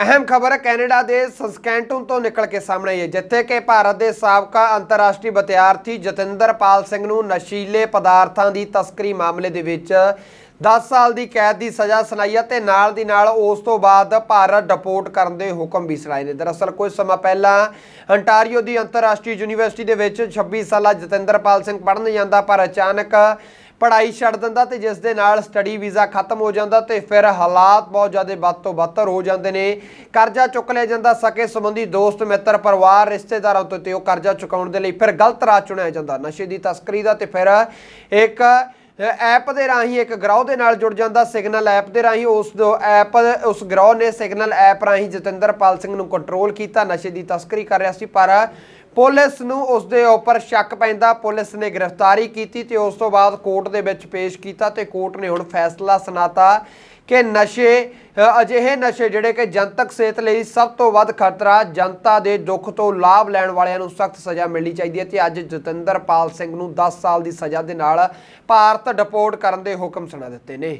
ਅਹਿਮ ਖਬਰ ਕੈਨੇਡਾ ਦੇ ਸਸਕੈਂਟਨ ਤੋਂ ਨਿਕਲ ਕੇ ਸਾਹਮਣੇ ਆਈ ਹੈ, ਜਿੱਥੇ ਕਿ ਭਾਰਤ ਦੇ ਸਾਬਕਾ ਅੰਤਰਰਾਸ਼ਟਰੀ ਵਿਦਿਆਰਥੀ ਜਤਿੰਦਰਪਾਲ ਸਿੰਘ ਨੂੰ ਨਸ਼ੀਲੇ ਪਦਾਰਥਾਂ ਦੀ ਤਸਕਰੀ ਮਾਮਲੇ ਦੇ ਵਿੱਚ 10 ਸਾਲ ਦੀ ਕੈਦ ਦੀ ਸਜ਼ਾ ਸੁਣਾਈ ਹੈ ਤੇ ਨਾਲ ਦੀ ਨਾਲ ਉਸ ਤੋਂ ਬਾਅਦ ਭਾਰਤ ਡਿਪੋਰਟ ਕਰਨ ਦੇ ਹੁਕਮ ਵੀ ਸੁਣਾਏ ਨੇ। ਦਰਅਸਲ, ਕੁਝ ਸਮਾਂ ਪਹਿਲਾਂ ਅੰਟਾਰੀਓ ਦੀ ਅੰਤਰਰਾਸ਼ਟਰੀ ਯੂਨੀਵਰਸਿਟੀ ਦੇ ਵਿੱਚ 26 ਸਾਲਾ ਜਤਿੰਦਰਪਾਲ ਸਿੰਘ ਪੜ੍ਹਨ ਜਾਂਦਾ, ਪਰ ਅਚਾਨਕ ਪੜ੍ਹਾਈ ਛੱਡ ਦਿੰਦਾ ਤੇ ਜਿਸ ਦੇ ਨਾਲ ਸਟੱਡੀ ਵੀਜ਼ਾ ਖਤਮ ਹੋ ਜਾਂਦਾ ਤੇ ਫਿਰ ਹਾਲਾਤ ਬਹੁਤ ਜ਼ਿਆਦਾ ਵੱਧ ਤੋਂ ਬੱਤਰ ਹੋ ਜਾਂਦੇ ਨੇ। ਕਰਜ਼ਾ ਚੁੱਕ ਲਿਆ ਜਾਂਦਾ, ਸਕੇ ਸੰਬੰਧੀ ਦੋਸਤ, ਮਿੱਤਰ, ਪਰਿਵਾਰ, ਰਿਸ਼ਤੇਦਾਰਾਂ ਤੋਂ ਤੇ ਉਹ ਕਰਜ਼ਾ ਚੁਕਾਉਣ ਦੇ ਲਈ ਫਿਰ ਗਲਤ ਰਾਹ ਚੁਣਿਆ ਜਾਂਦਾ। ਨਸ਼ੇ ਦੀ ਤਸਕਰੀ ਦਾ ਤੇ ਫਿਰ ਇੱਕ ਐਪ ਦੇ ਰਾਹੀਂ ਇੱਕ ਗਰੋਹ ਦੇ ਨਾਲ ਜੁੜ ਜਾਂਦਾ ਸਿਗਨਲ ਐਪ ਦੇ ਰਾਹੀਂ। ਉਸ ਦੋ ਐਪ, ਉਸ ਗਰੋਹ ਨੇ ਸਿਗਨਲ ਐਪ ਰਾਹੀਂ ਜਤਿੰਦਰਪਾਲ ਸਿੰਘ ਨੂੰ ਕੰਟਰੋਲ ਕੀਤਾ, ਨਸ਼ੇ ਦੀ ਤਸਕਰੀ ਕਰ ਰਿਹਾ ਸੀ, ਪਰ ਪੁਲਿਸ ਨੂੰ ਉਸ ਦੇ ਉੱਪਰ ਸ਼ੱਕ ਪੈਂਦਾ। ਪੁਲਿਸ ਨੇ ਗ੍ਰਿਫਤਾਰੀ ਕੀਤੀ ਤੇ ਉਸ ਤੋਂ ਬਾਅਦ ਕੋਰਟ ਦੇ ਵਿੱਚ ਪੇਸ਼ ਕੀਤਾ ਤੇ ਕੋਰਟ ਨੇ ਹੁਣ ਫੈਸਲਾ ਸੁਣਾਤਾ ਕਿ ਨਸ਼ੇ ਅਜਿਹੇ ਨਸ਼ੇ ਜਿਹੜੇ ਕਿ ਜਨਤਕ ਸਿਹਤ ਲਈ ਸਭ ਤੋਂ ਵੱਧ ਖਤਰਾ, ਜਨਤਾ ਦੇ ਦੁੱਖ ਤੋਂ ਲਾਭ ਲੈਣ ਵਾਲਿਆਂ ਨੂੰ ਸਖਤ ਸਜ਼ਾ ਮਿਲਣੀ ਚਾਹੀਦੀ ਹੈ ਤੇ ਅੱਜ ਜਤਿੰਦਰਪਾਲ ਸਿੰਘ ਨੂੰ 10 ਸਾਲ ਦੀ ਸਜ਼ਾ ਦੇ ਨਾਲ ਭਾਰਤ ਡਿਪੋਰਟ ਕਰਨ ਦੇ ਹੁਕਮ ਸੁਣਾ ਦਿੱਤੇ ਨੇ।